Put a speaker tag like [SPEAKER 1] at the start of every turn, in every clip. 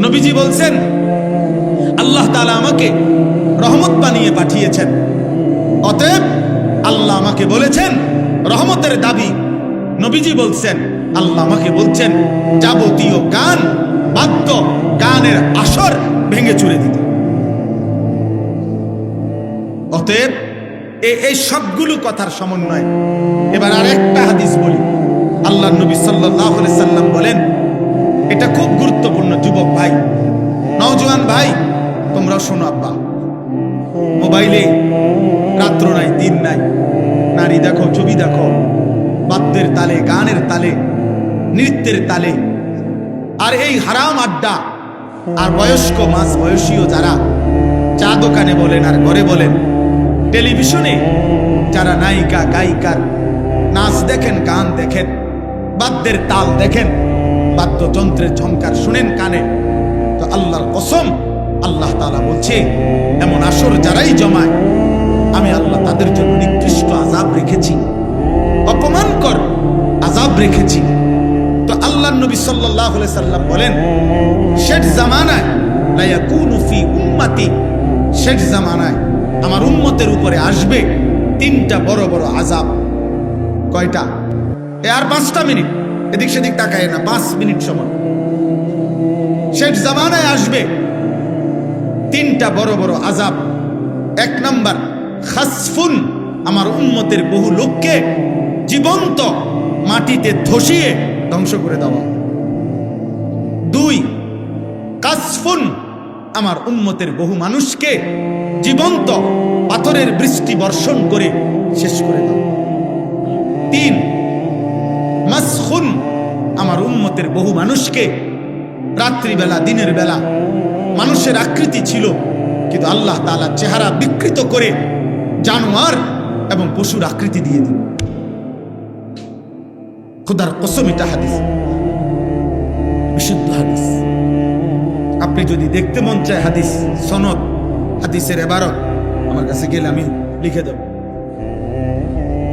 [SPEAKER 1] নবীজি বলছেন, আল্লাহ তালা আমাকে রহমত বানিয়ে পাঠিয়েছেন। অতএব আল্লাহ আমাকে বলেছেন, রহমতের দাবি। নবীজি বলছেন, আল্লাহ আমাকে বলছেন, যাবতীয় গান বাদ্য গানের আসর ভেঙে চুরে দিতে। অতএব এই সবগুলো কথার সমন্বয়। এবার আর একটা হাদিস বলি। আল্লাহ নবী সাল্লাহ সাল্লাম বলেন এটা খুব গুরুত্বপূর্ণ, যুবক ভাই। নওজোয়ান ভাই তোমরা শোনো আব্বা। মোবাইলে রাত্র নাই, দিন নাই। নারী দেখো, ছবি দেখো। বাদ্যের তালে, গানের তালে, নৃত্যের তালে। আর এই হারাম আড্ডা, আর বয়স্ক মাঝ বয়সীয় যারা, চা দোকানে বলেন আর ঘরে বলেন, টেলিভিশনে যারা নায়িকা, গায়িকার নাচ দেখেন, গান দেখেন, বাদ্যের তাল দেখেন বাদ্যযন্ত্রের ঝঙ্কার শুনেন কানে। তো আল্লাহর কসম, আল্লাহ তালা বলছে, এমন আসর যারাই জমায়, আমি আল্লাহ তাদের জন্য নিকৃষ্ট আজাব রেখেছি। অপমানকর আজাব রেখেছি। তো আল্লাহ নবী আলাইহি সাল্লাম বলেন, শেষ জামানায় শেষ জামানায় আমার উম্মতের উপরে আসবে তিনটা বড় বড় আজাব কয়টা? এ আর পাঁচটা মিনিট। এদিক সেদিক তাকায় না, পাঁচ মিনিট সময়। শেষ জামানায় আসবে। তিনটা বড় বড় আজাব এক নাম্বার, খাসফুন, আমার উন্মতের বহু লোককে জীবন্ত মাটিতে ধসিয়ে ধ্বংস করে দেওয়া দুই, কাসফুন, আমার উন্মতের বহু মানুষকে জীবন্ত পাথরের বৃষ্টি বর্ষণ করে শেষ করে দাও। তিন মাসখুন। আমার উম্মতের বহু মানুষকে রাত্রিবেলা, দিনের বেলা মানুষের আকৃতি ছিল, কিন্তু আল্লাহ তালা চেহারা বিকৃত করে জানোয়ার এবং পশুর আকৃতি দিয়ে দিল খুদার কসম, এটা হাদিস। বিশুদ্ধ হাদিস। আপনি যদি দেখতে মন চায় হাদিস, সনদ, হাদিসের এবারত, আমার কাছে গেলে আমি লিখে দেব।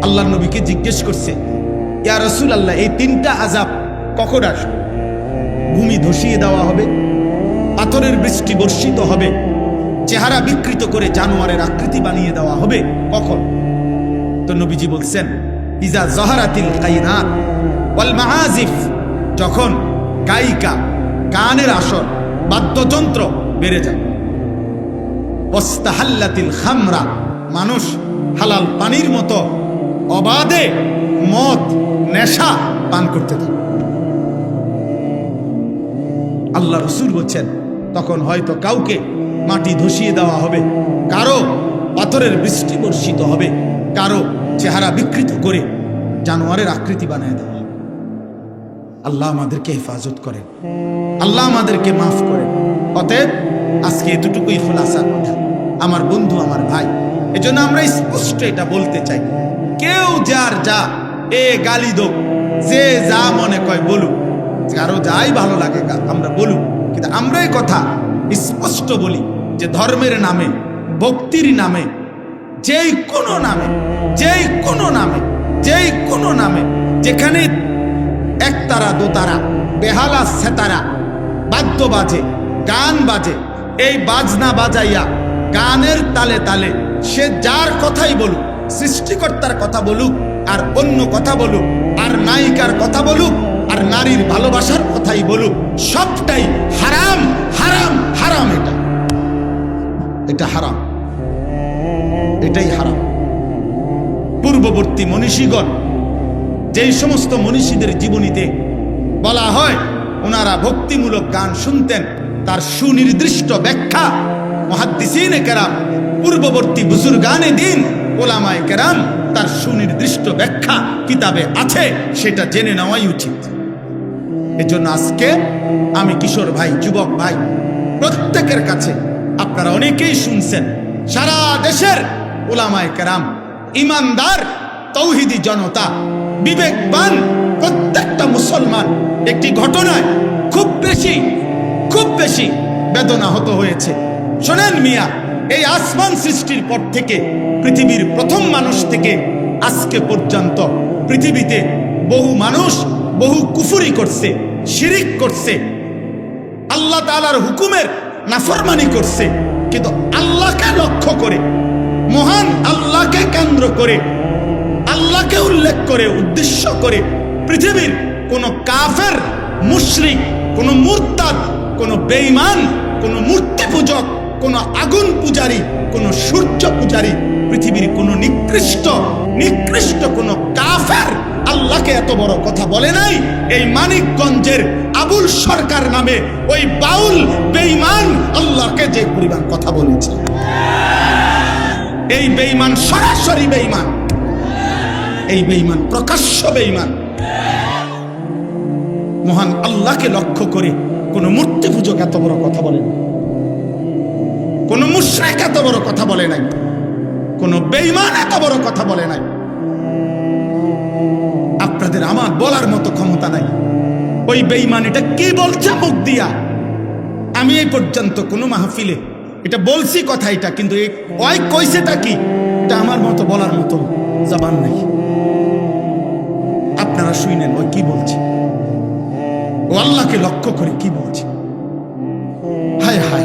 [SPEAKER 1] আল্লাহ নবীকে জিজ্ঞেস করছে ইয়া রসুল আল্লাহ এই তিনটা আজাব কখন আসবে? ভূমি ধসিয়ে দেওয়া হবে, পাথরের বৃষ্টি বর্ষিত হবে, চেহারা বিকৃত করে জানোয়ারের আকৃতি বানিয়ে দেওয়া হবে, কখন? তো নবীজি বলছেন, ইজা জহারাতিল মাহাজিফ যখন গায়িকা গানের আসর, বাদ্যযন্ত্র বেড়ে যায় খামরা, মানুষ হালাল পানির মতো অবাধে মদ, নেশা পান করতে থাকে। আল্লাহ রসুল বলছেন, তখন হয়তো কাউকে মাটি ধসিয়ে দেওয়া হবে, কারও পাথরের বৃষ্টি বর্ষিত হবে, কারও চেহারা বিকৃত করে জানোয়ারের আকৃতি বানায় দেওয়া হবে। আল্লাহ আমাদেরকে হেফাজত করেন। আল্লাহ আমাদেরকে মাফ করেন। অতএব, আজকে এতটুকুই খোলাসার কথা। আমার বন্ধু, আমার ভাই, এজন্য আমরা স্পষ্ট এটা বলতে চাই। কেউ যার যা এ গালি দোক যে যা মনে কয় বলুক। কারও যাই ভালো লাগে আমরা বলুক। কিন্তু আমরা এই কথা স্পষ্ট বলি যে ধর্মের নামে, ভক্তির নামে, যেই কোনো নামে, যেই কোনো নামে, যেই কোনো নামে, যেখানে একতারা দোতারা বেহালা সেতারা বাদ্য বাজে, গান বাজে, এই বাজনা বাজাইয়া গানের তালে তালে সে যার কথাই বলুক, সৃষ্টিকর্তার কথা বলুক আর অন্য কথা বলুক, আর নায়িকার কথা বলুক, আর নারীর ভালোবাসার কথাই বলুক, সবটাই হারাম হারাম হারাম এটা। এটা হারাম। এটাই হারাম। পূর্ববর্তী মনীষীগণ যেই সমস্ত মনীষীদের জীবনীতে বলা হয়, ওনারা ভক্তিমূলক গান শুনতেন, তার সুনির্দিষ্ট ব্যাখ্যা মহাদ্দিসিনে কেরাম, পূর্ববর্তী বুজুর্গানে দিন ওলামায় কেরাম তার সুনির্দিষ্ট ব্যাখ্যা কিতাবে আছে, সেটা জেনে নেওয়াই উচিত। এজন্য আজকে আমি কিশোর ভাই, যুবক ভাই, প্রত্যেকের কাছে আপনারা অনেকেই শুনছেন, সারা দেশের ওলামায় কেরাম, ইমানদার, তৌহিদি জনতা, বিবেকবান প্রত্যেকটা মুসলমান, একটি ঘটনায় খুব বেশি খুব বেশি বেদনা হত হয়েছে। শোনেন মিয়া এই আসমান সৃষ্টির পর থেকে পৃথিবীর প্রথম মানুষ থেকে আজকে পর্যন্ত পৃথিবীতে বহু মানুষ বহু কুফুরি করছে, শিরিক করছে। আল্লাহ তাআলার হুকুমের নাফরমানি করছে। কিন্তু আল্লাহকে লক্ষ্য করে, মহান আল্লাহকে কেন্দ্র করে, আল্লাহকে উল্লেখ করে, উদ্দেশ্য করে পৃথিবীর কোন কাফের, মুশরিক, কোন মুরতাদ, কোন বেঈমান, কোন মূর্তি পূজক কোন আগুন পূজারী, কোন সূর্য পূজারী, পৃথিবীর কোন নিকৃষ্ট নিকৃষ্ট কোন কাফের আল্লাহকে এত বড় কথা বলে নাই। এই মানিকগঞ্জের আবুল সরকার নামে ওই বাউল বেঈমান আল্লাহকে যে পরিমাণ কথা বলেছে। এই বেঈমান সরাসরি বেঈমান। এই বেঈমান প্রকাশ্য বেঈমান। মহান আল্লাহকে লক্ষ্য করে কোন মূর্তি পূজক এত বড় কথা বলে না কোন মুশ্রেক এত বড় কথা বলে নাই। কোন বেঈমান এত বড় কথা বলে নাই। আপনাদের আমার বলার মতো ক্ষমতা নাই। ওই বেইমান এটা কি বলছে মুখ দিয়া? আমি এই পর্যন্ত কোনো মাহফিলে এটা বলছি কথা এটা, কিন্তু ওই কইছেটা কি? এটা আমার মতো বলার মতো জবান নাই। আপনারা শুনেন ওই কি বলছে? ও আল্লাহকে লক্ষ্য করে কি বলছে? হায় হায়।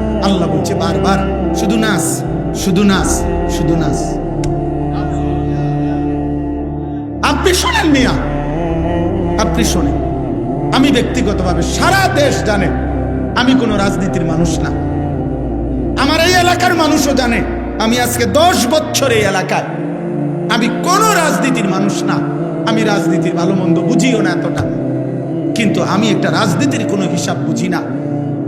[SPEAKER 1] আল্লাহ বলছে বারবার, শুধু নাস শুধু নাস শুধু নাস আপনি শোনেন মিয়া, আপনি শোনেন। আমি ব্যক্তিগতভাবে সারা দেশ জানে, আমি কোনো রাজনীতির মানুষ না। আমার এই এলাকার মানুষও জানে, আমি আজকে দশ বছর এই এলাকায়। আমি কোনো রাজনীতির মানুষ না, আমি রাজনীতির ভালো মন্দ বুঝিও না এতটা। কিন্তু আমি একটা রাজনীতির কোনো হিসাব বুঝি না।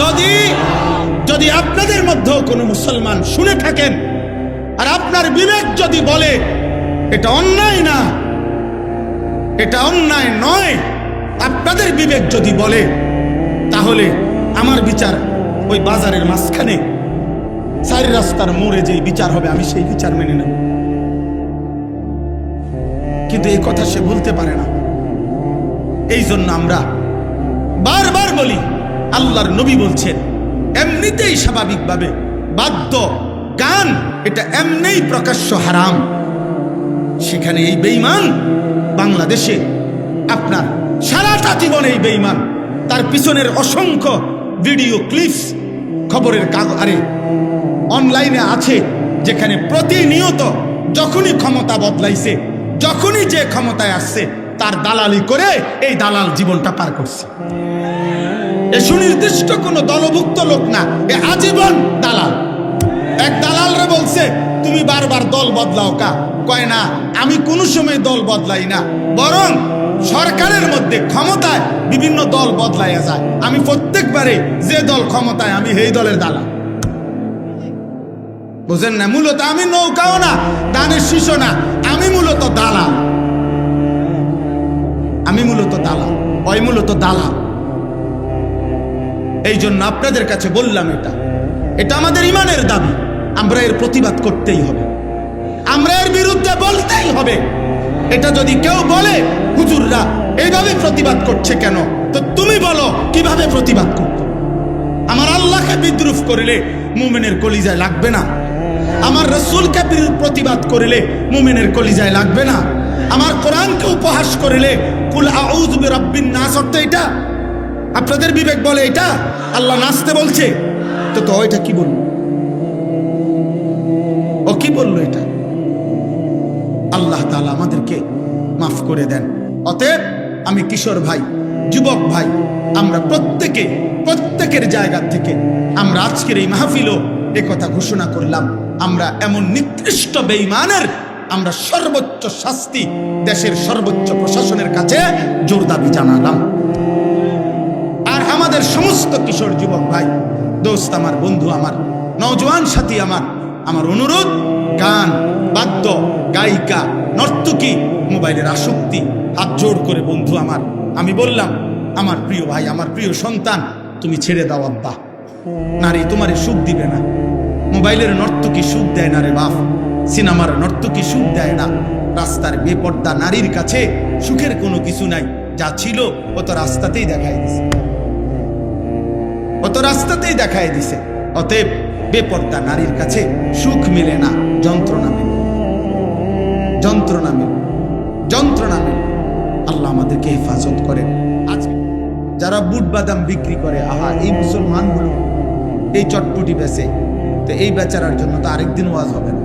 [SPEAKER 1] যদি যদি আপনাদের মধ্যেও কোনো মুসলমান শুনে থাকেন, আর আপনার বিবেক যদি বলে, এটা অন্যায় না, এটা অন্যায় নয়, আপনাদের বিবেক যদি বলে, তাহলে আমার বিচার ওই বাজারের মাঝখানে, চারি রাস্তার মোড়ে যে বিচার হবে, আমি সেই বিচার মেনে নেব। কিন্তু এই কথা সে বলতে পারে না। এই জন্য আমরা বারবার বলি আল্লাহর নবী বলছেন, এমনিতেই স্বাভাবিকভাবে বাদ্য, গান, এটা এমনিই প্রকাশ্য হারাম। সেখানে এই বেঈমান বাংলাদেশে আপনার সারাটা জীবন এই বেঈমান। তার পিছনের অসংখ্য ভিডিও ক্লিপস খবরের কাগজ অনলাইনে আছে, যেখানে প্রতিনিয়ত যখনই ক্ষমতা বদলাইছে, যখনই যে ক্ষমতায় আসছে, তার দালালি করে এই দালাল জীবনটা পার করছে। এ সুনির্দিষ্ট কোন দলভুক্ত লোক না, এ আজীবন দালাল। এক দালালরে বলছে, তুমি বারবার দল বদলাও কা? কয়, না, আমি কোনো সময় দল বদলাই না। বরং সরকারের মধ্যে ক্ষমতায় বিভিন্ন দল বদলাইয়া যায়। আমি প্রত্যেকবারে যে দল ক্ষমতায়, আমি সেই দলের দালাল। বুঝেন না? মূলত আমি নৌকাও না, দানের শিশু না, আমি মূলত দালাল। আমি মূলত দালাল ওই মূলত দালাল। এই জন্য আপনাদের কাছে বললাম এটা। এটা আমাদের ইমানের দাবি। আমরা এর প্রতিবাদ করতেই হবে। আমরা এর বিরুদ্ধে বলতেই হবে। এটা যদি কেউ বলে, হুজুররা এইভাবে প্রতিবাদ করছে কেন? তো তুমি বলো, কীভাবে প্রতিবাদ করতো আমার আল্লাহকে বিদ্রুপ করিলে মুমেনের কলিজায় লাগবে না। আমার রসুলকে প্রতিবাদ করিলে মুমেনের কলিজায় লাগবে না। আমার কোরআনকে উপহাস করিলে, কুল আউযু বিরাব্বিন না অর্থ এটা। আপনাদের বিবেক বলে এটা? আল্লাহ নাচতে বলছে। তো তো, এটা কি বলব বলল এটা? আল্লাহ তালা আমাদেরকে মাফ করে দেন। অতএব আমি কিশোর ভাই, যুবক ভাই, আমরা প্রত্যেকে, প্রত্যেকের জায়গা থেকে আমরা আজকের এই মাহফিলও এ কথা ঘোষণা করলাম। আমরা এমন নিকৃষ্ট বেঈমানের আমরা সর্বোচ্চ শাস্তি দেশের সর্বোচ্চ প্রশাসনের কাছে জোর দাবি জানালাম। আমাদের সমস্ত কিশোর যুবক ভাই, দোস্ত আমার, বন্ধু আমার, নওজোয়ান সাথী আমার আমার অনুরোধ, গান, বাদ্য, গায়িকা, নর্তকী, মোবাইলের আসক্তি, হাত জোর করে বন্ধু আমার, আমি বললাম, আমার প্রিয় ভাই, আমার প্রিয় সন্তান, তুমি ছেড়ে দাও আব্বা। নারী তোমারে সুখ দিবে না। মোবাইলের নর্তকী সুখ দেয় না রে বাপ। সিনেমার নর্তকী সুখ দেয় না। রাস্তার বেপর্দা নারীর কাছে সুখের কোনো কিছু নাই। যা ছিল ও তো রাস্তাতেই দেখাই দিছে। ও তো রাস্তাতেই দেখাই দিছে। অতএব বেপর্দা নারীর কাছে সুখ মিলে না, যন্ত্রণা মিলে। যন্ত্রণা মিলে। যন্ত্রণা মিলে। আল্লাহ আমাদেরকে হেফাজত করেন। আজ যারা বুট বাদাম বিক্রি করে, আহা, এই মুসলমানগুলো এই চটপটি বেচে, তো এই বেচারার জন্য তো আরেকদিন ওয়াজ হবে না।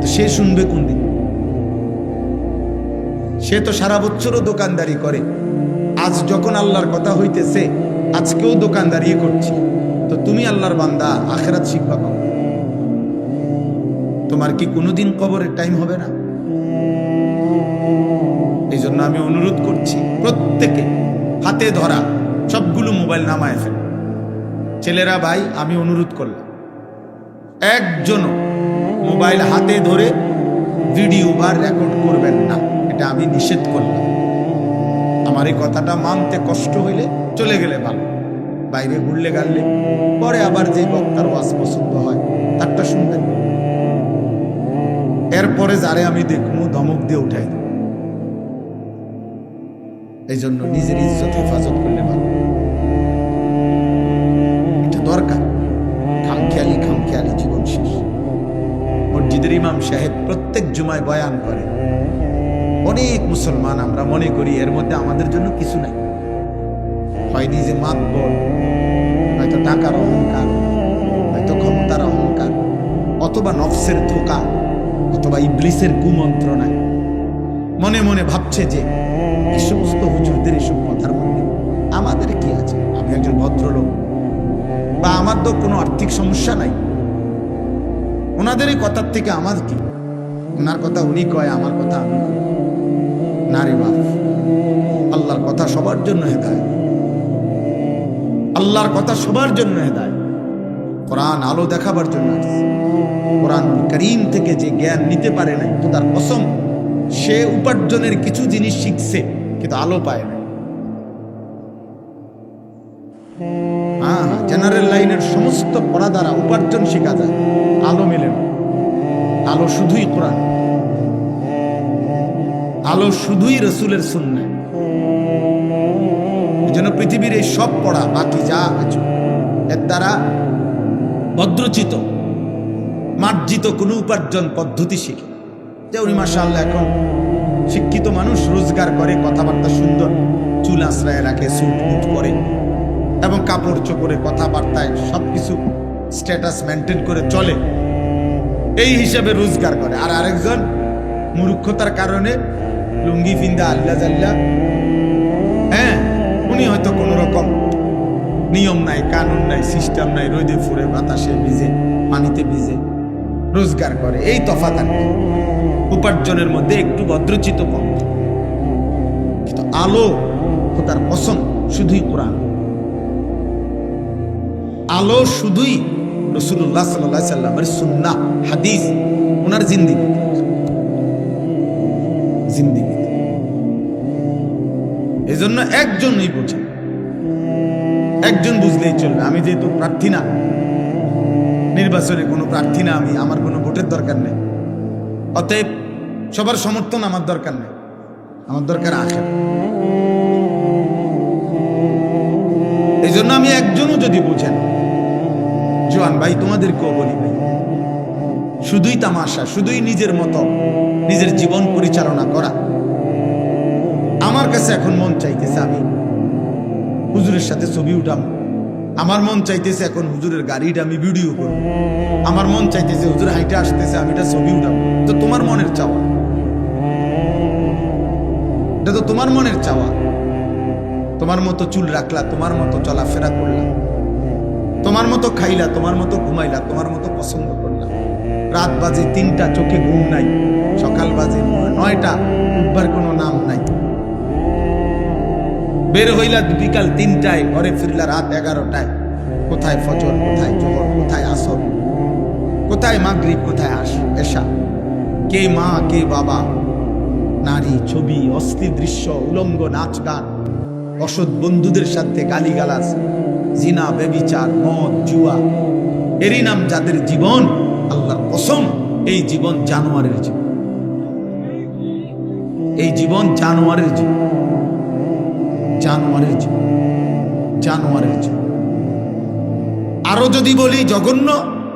[SPEAKER 1] তো সে শুনবে কোন দিন? সে তো সারা বছরও দোকানদারি করে। আজ যখন আল্লাহর কথা হইতেছে আজকেও দোকানদারি করছি। তো তুমি আল্লাহর বান্দা, আখেরাত শিখবা কখন? তোমার কি কোনোদিন কবরের টাইম হবে না? এই জন্য আমি অনুরোধ করছি, প্রত্যেকে হাতে ধরা, সবগুলো মোবাইল নামায় ফেল। ছেলেরা, ভাই, আমি অনুরোধ করলাম, একজনও মোবাইল হাতে ধরে ভিডিও বা রেকর্ড করবেন না। এটা আমি নিষেধ করলাম। আমার এই কথাটা মানতে কষ্ট হইলে চলে গেলে ভালো। বাইরে ঘুরলে গাড়লে, পরে আবার যে বক্তার ওয়াজ পছন্দ হয়, তারটা শুনবেন। এরপরে যারে আমি দেখব ধমক দিয়ে উঠাই। এই জন্য নিজের ইজ্জত হেফাজত করলে ভালো। এটা দরকার। খামখেয়ালি খামখেয়ালি জীবন শেষ। মসজিদের ইমাম সাহেব প্রত্যেক জুমায় বয়ান করে অনেক মুসলমান আমরা মনে করি, এর মধ্যে আমাদের জন্য কিছু নাই। হয় নিজে মাতবর, হয়তো টাকার অহংকার, হয়তো ক্ষমতার অহংকার, অথবা নফসের ধোকা, অথবা ইবলিসের কুমন্ত্রণায় মনে মনে ভাবছে যে এই সমস্ত হুজুরদের এসব কথার মধ্যে আমাদের কি আছে? আমি একজন ভদ্রলোক। বা আমার তো কোনো আর্থিক সমস্যা নাই। ওনাদের এই কথার থেকে আমার কি? ওনার কথা উনি কয়, আমার কথা আমি কই নারী বাপ আল্লাহর কথা সবার জন্য হেদায় আল্লাহর কথা সবার জন্য হেদায় কোরআন আলো দেখাবার জন্য কোরআন করিম থেকে যে জ্ঞান নিতে পারে নাই, তো তার কসম, সে উপার্জনের কিছু জিনিস শিখছে, কিন্তু আলো পায় না হ্যাঁ জেনারেল লাইনের সমস্ত পড়া দ্বারা উপার্জন শেখা যায়। আলো মেলে আলো শুধুই কোরআন। আলো শুধুই রসুলের শূন্য জন্য পৃথিবীর এই সব পড়া বাকি যা কিছু এর দ্বারা ভদ্রচিত, মার্জিত কোনো উপার্জন পদ্ধতি শিখে যে উনি মাসাল্লাহ এখন শিক্ষিত মানুষ, রোজগার করে, কথাবার্তা সুন্দর, চুল আশ্রয় রাখে, স্যুট বুট পরে এবং কাপড় চোপড়ে কথাবার্তায় সব কিছু স্ট্যাটাস মেনটেন করে চলে, এই হিসাবে রোজগার করে। আর আরেকজন মূর্খতার কারণে লুঙ্গি ফিন্দা আল্লাহ জাল্লা। হ্যাঁ উনি হয়তো কোনো রকম নিয়ম নাই, কানুন নাই, সিস্টেম নাই, রোদে ফুরে বাতাসে ভিজে, পানিতে ভিজে রোজগার করে। এই তফাত আর উপার্জনের মধ্যে একটু ভদ্রচিত কম। কিন্তু আলো খোদার কসম, শুধুই কোরআন। আলো শুধুই রসুল্লাহ সাল্লাহ সাল্লামের সুন্না হাদিস, ওনার জিন্দিগি। জিন্দিগি। এই জন্য একজনই বোঝে। একজন বুঝলেই চলবে। আমি যেহেতু প্রার্থী না, নির্বাচনে কোনো প্রার্থী না আমি, আমার কোনো ভোটের দরকার নেই। অতএব সবার সমর্থন আমার দরকার নেই। আমার দরকার আখের এই জন্য আমি একজনও যদি বুঝেন, জোয়ান ভাই, তোমাদেরকেও বলি ভাই শুধুই তামাশা, শুধুই নিজের মতো, নিজের জীবন পরিচালনা করা। আমার কাছে এখন মন চাইতেছে আমি হুজুরের সাথে ছবি উঠাম। আমার মন চাইতেছে এখন হুজুরের গাড়িটা আমি ভিডিও করব। আমার মন চাইতেছে হুজুর হাইটে আসতেছে, আমি এটা ছবি উঠাম। তো তোমার মনের চাওয়া। এটা তো তোমার মনের চাওয়া। তোমার মতো চুল রাখলা, তোমার মতো চলাফেরা করলা। তোমার মতো খাইলা, তোমার মতো ঘুমাইলা, তোমার মতো পছন্দ করলা। রাত বাজে তিনটা, চোখে ঘুম নাই। সকাল বাজে নয়টা, উঠবার কোনো নাম নাই। বের হইলা বিকাল তিনটায়, ঘরে ফিরলা রাত এগারোটায়। কোথায় ফজর, কোথায় জোহর, কোথায় আসর? কোথায় মাগরিব, কোথায় আস এসা কে মা, কে বাবা? নারী, ছবি, অস্থির দৃশ্য, উলঙ্গ নাচ গান, অসৎ বন্ধুদের সাথে গালিগালাজ, জিনা বেবিচার মদ, জুয়া। এরই নাম যাদের জীবন আল্লাহর কসম এই জীবন জানোয়ারের জীবন। এই জীবন জানোয়ারের জীবন। জানোয়ারের জীবন। জানোয়ারের জীবন। আরও যদি বলি জঘন্য,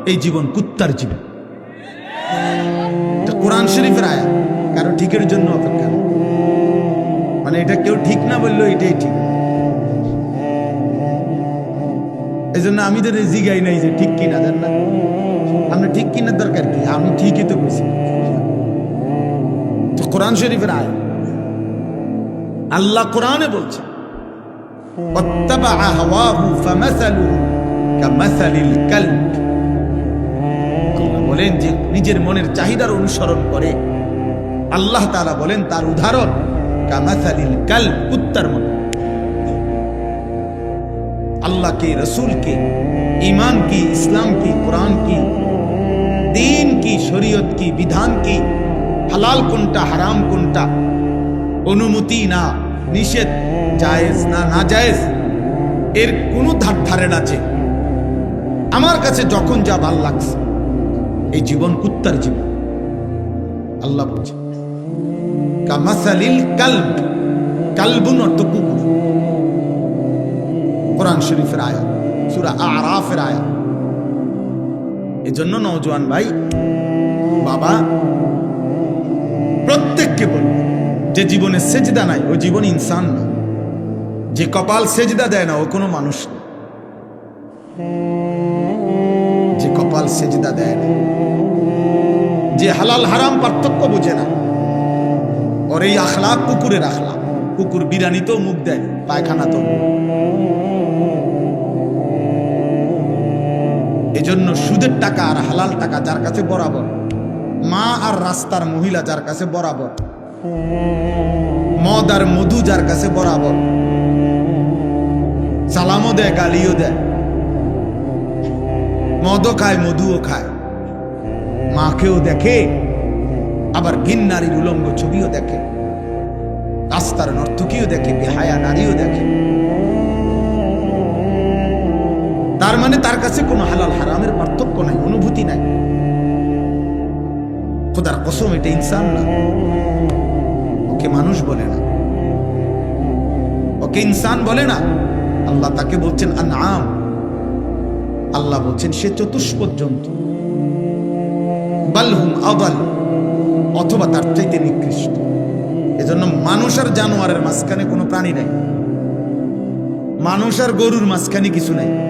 [SPEAKER 1] এই জীবন কুত্তার জীবন। কোরআন শরীফের আয়া কারও ঠিকের জন্য অপেক্ষা। মানে এটা কেউ ঠিক না বলল এটাই ঠিক। এই জন্য আমি তো জিগাই নাই যে ঠিক কিনা, জান না? আপনি ঠিক কিনার দরকার কি আমি ঠিকই তো বুঝি তো কোরআন শরীফের আয় আল্লাহ কোরআনে বলছে বলেন যে নিজের মনের চাহিদার অনুসরণ করে। আল্লাহ তালা বলেন, তার উদাহরণ, কামাসালিল কাল কুত্তার মতো। আল্লাহ কে রসুল কে ईमान की इस्लाम की कुरान দিন কি শরীয়ত কি বিধান কি হালাল কোনটা হারাম কোনটা অনুমতি না নিষেধ জায়েজ না না জায়েজ এর কোনো ধার ধারে যে। আমার কাছে যখন যা ভালো লাগছে, এই জীবন কুত্তার জীবন। আল্লাহ বলছে, কামাসালিল কালব, কালবুন অর্থ কুকুর কোরআন শরীফের আয়া সুরা আরাফের আয়া এই জন্য নওজোয়ান ভাই, বাবা, প্রত্যেককে বলব, যে জীবনে সেজদা নাই, ও জীবন ইনসান না। যে কপাল সেজদা দেয় না, ও কোনো মানুষ না। যে কপাল সেজদা দেয় না। যে হালাল হারাম পার্থক্য বোঝে না। ওর এই আখলাক, কুকুরের আখলাক। কুকুর বিরানিতেও মুখ দেয়, পায়খানাতেও এজন্য সুদের টাকা আর হালাল টাকা যার কাছে বরাবর, মা আর রাস্তার মহিলা যার কাছে বরাবর, মদ আর মধু যার কাছে বরাবর, সালামও দেয়, গালিও দেয়। মদও খায়, মধুও খায়। মাকেও দেখে, আবার ভিন নারীর উলঙ্গ ছবিও দেখে, রাস্তার নর্তকীও দেখে, বেহায়া নারীও দেখে। তার মানে তার কাছে কোনো হালাল হারামের পার্থক্য নাই, অনুভূতি নাই। খোদার কসম, এটা ইনসান না। ওকে মানুষ বলে না। ওকে ইনসান বলে না। আল্লাহ তাকে বলছেন আনাম আল্লাহ বলছেন, সে চতুষ্পদ জন্তু বালহুম আবাল অথবা তার চাইতে নিকৃষ্ট। এজন্য মানুষ আর জানোয়ারের মাঝখানে কোনো প্রাণী নাই। মানুষ আর গরুর মাঝখানে কিছু নাই।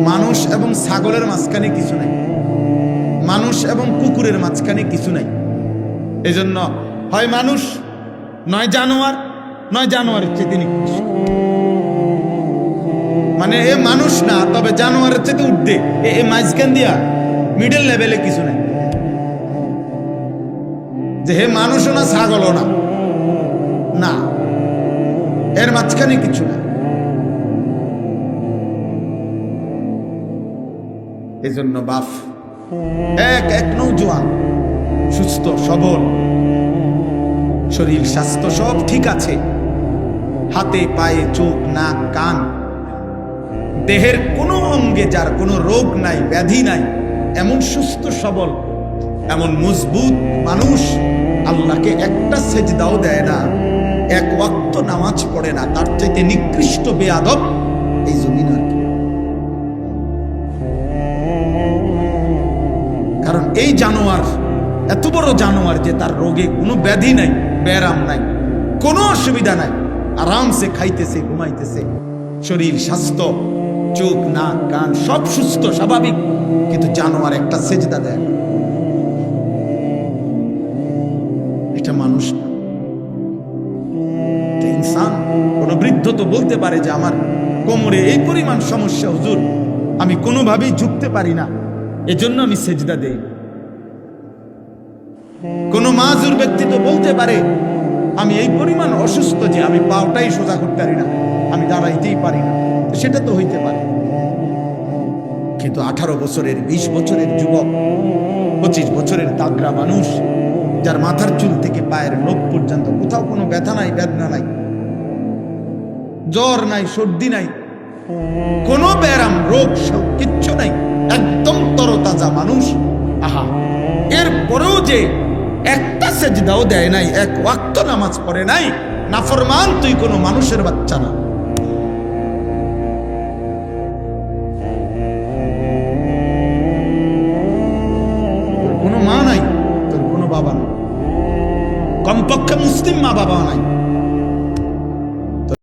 [SPEAKER 1] মানুষ এবং ছাগলের মাঝখানে কিছু নাই। মানুষ এবং কুকুরের মাঝখানে কিছু নাই। এজন্য হয় মানুষ, নয় জানোয়ার, নয় জানোয়ারের চেয়ে নিকৃষ্ট। মানে এ মানুষ না, তবে জানোয়ারের চেয়ে উঠতে। এ এ মাঝখান দিয়া মিডল লেভেলে কিছু নাই। যে হে মানুষও না, ছাগলও না। না, এর মাঝখানে কিছু না এজন্য বাপ এক এক নৌজোয়ান, সুস্থ, সবল। শরীর, স্বাস্থ্য সব ঠিক আছে। হাতে, পায়ে, চোখ, নাক, কান। দেহের কোনো অঙ্গে যার কোনো রোগ নাই, ব্যাধি নাই, এমন সুস্থ, সবল, এমন মজবুত মানুষ আল্লাহকে একটা সেজদাও দেয় না, এক ওয়াক্ত নামাজ পড়ে না, তার চাইতে নিকৃষ্ট বেয়াদব এই এই জানোয়ার, এত বড় জানোয়ার যে তার রোগে কোনো ব্যাধি নাই ব্যারাম নাই, কোনো অসুবিধা নাই। আরামসে খাইতেছে, ঘুমাইতেছে। শরীর, স্বাস্থ্য, চোখ, নাক, কান সব সুস্থ, স্বাভাবিক। কিন্তু জানোয়ার একটা সেজদা দেয়। এটা মানুষ ইনসান। কোন বৃদ্ধ তো বলতে পারে যে, আমার কোমরে এই পরিমাণ সমস্যা, হুজুর, আমি কোনোভাবেই ঝুঁকতে পারি না। এজন্য আমি সেজদা দেই। কোন মাজুর ব্যক্তি তো বলতে পারে, আমি এই পরিমাণ অসুস্থ যে আমি পাওটাই সোজা করতে পারি না, আমি দাঁড়াইতেই পারি না। সেটা তো হইতে পারে। কিন্তু আঠারো বছরের ২০ বছরের যুবক, পঁচিশ বছরের তাগরা মানুষ, যার মাথার চুল থেকে পায়ের লোক পর্যন্ত কোথাও কোনো ব্যথা নাই, বেদনা নাই, জ্বর নাই, সর্দি নাই, কোনো ব্যারাম রোগ, সব কিচ্ছু নাই, একদম তরতাজা মানুষ। আহা এর পরেও যে একটা সেজদাও দেয় নাই, এক ওয়াক্ত নামাজ পড়ে নাই। নাফরমান, তুই কোনো মানুষের বাচ্চা না। কোনো মা নাই, তোর কোনো বাবা নাই। কমপক্ষে মুসলিম মা বাবা নাই।